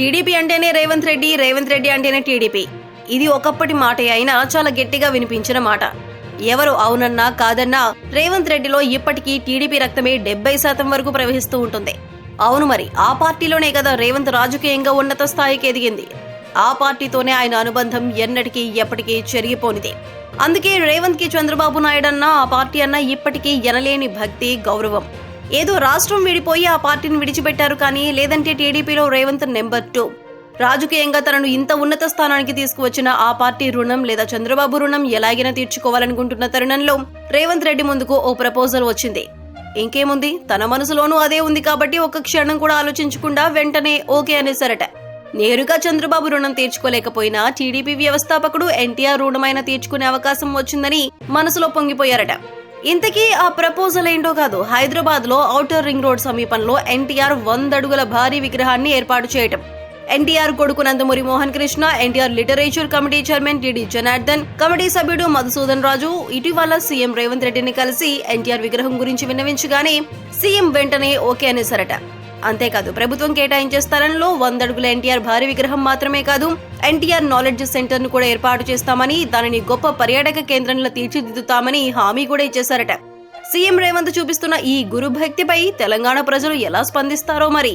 TDP అంటేనే రేవంత్ రెడ్డి రేవంత్ రెడ్డి అంటేనే TDP. ఇది ఒకప్పటి మాటే అయినా చాలా గట్టిగా వినిపించిన మాట. ఎవరు అవునన్నా కాదన్నా రేవంత్ రెడ్డిలో ఇప్పటికీ టీడీపీ రక్తమే డెబ్బై శాతం వరకు ప్రవహిస్తూ ఉంటుంది. అవును మరి ఆ పార్టీలోనే కదా రేవంత్ రాజకీయంగా ఉన్నత స్థాయికి ఎదిగింది. ఆ పార్టీతోనే ఆయన అనుబంధం ఎన్నటికీ ఎప్పటికీ చెరిగిపోనిది. అందుకే రేవంత్కి చంద్రబాబు నాయుడు అన్న ఆ పార్టీ అన్న ఇప్పటికీ ఎనలేని భక్తి గౌరవం. ఏదో రాష్ట్రం విడిపోయి ఆ పార్టీని విడిచిపెట్టారు కానీ లేదంటే టీడీపీలో రేవంత్ నెంబర్ టూ. రాజకీయంగా తనను ఇంత ఉన్నత స్థానానికి తీసుకువచ్చిన ఆ పార్టీ రుణం లేదా చంద్రబాబు రుణం ఎలాగైనా తీర్చుకోవాలనుకుంటున్న తరుణంలో రేవంత్ రెడ్డి ముందుకు ఓ ప్రపోజల్ వచ్చింది. ఇంకేముంది? తన మనసులోనూ అదే ఉంది కాబట్టి ఒక్క క్షణం కూడా ఆలోచించకుండా వెంటనే ఓకే అనేసారట నేరుగా చంద్రబాబు రుణం తీర్చుకోలేకపోయినా టీడీపీ వ్యవస్థాపకుడు ఎన్టీఆర్ రుణమైన తీర్చుకునే అవకాశం వచ్చిందని మనసులో పొంగిపోయారట. ఇంతకీ ఆ ప్రపోజల్ ఏంటో కాదు హైదరాబాద్లో ఔటర్ రింగ్ రోడ్ సమీపంలో ఎన్టీఆర్ వందడుగుల భారీ విగ్రహాన్ని ఏర్పాటు చేయటం. ఎన్టీఆర్ కొడుకు Nandamuri Mohan Krishna NTR literature committee chairman TD Janardhan committee సభ్యుడు మధుసూదన్ రాజు ఇటీవల సీఎం రేవంత్ రెడ్డిని కలిసి ఎన్టీఆర్ విగ్రహం గురించి విన్నవించగానే సీఎం వెంటనే ఓకే అనేసరట అంతేకాదు ప్రభుత్వం కేటాయించే స్థలంలో వందడుగుల ఎన్టీఆర్ భారీ విగ్రహం మాత్రమే కాదు ఎన్టీఆర్ నాలెడ్జ్ సెంటర్ను కూడా ఏర్పాటు చేస్తామని దానిని గొప్ప పర్యాటక కేంద్రంలో తీర్చిదిద్దుతామని హామీ కూడా ఇచ్చేశారట. సీఎం రేవంత్ చూపిస్తున్న ఈ గురు భక్తిపై తెలంగాణ ప్రజలు ఎలా స్పందిస్తారో మరి.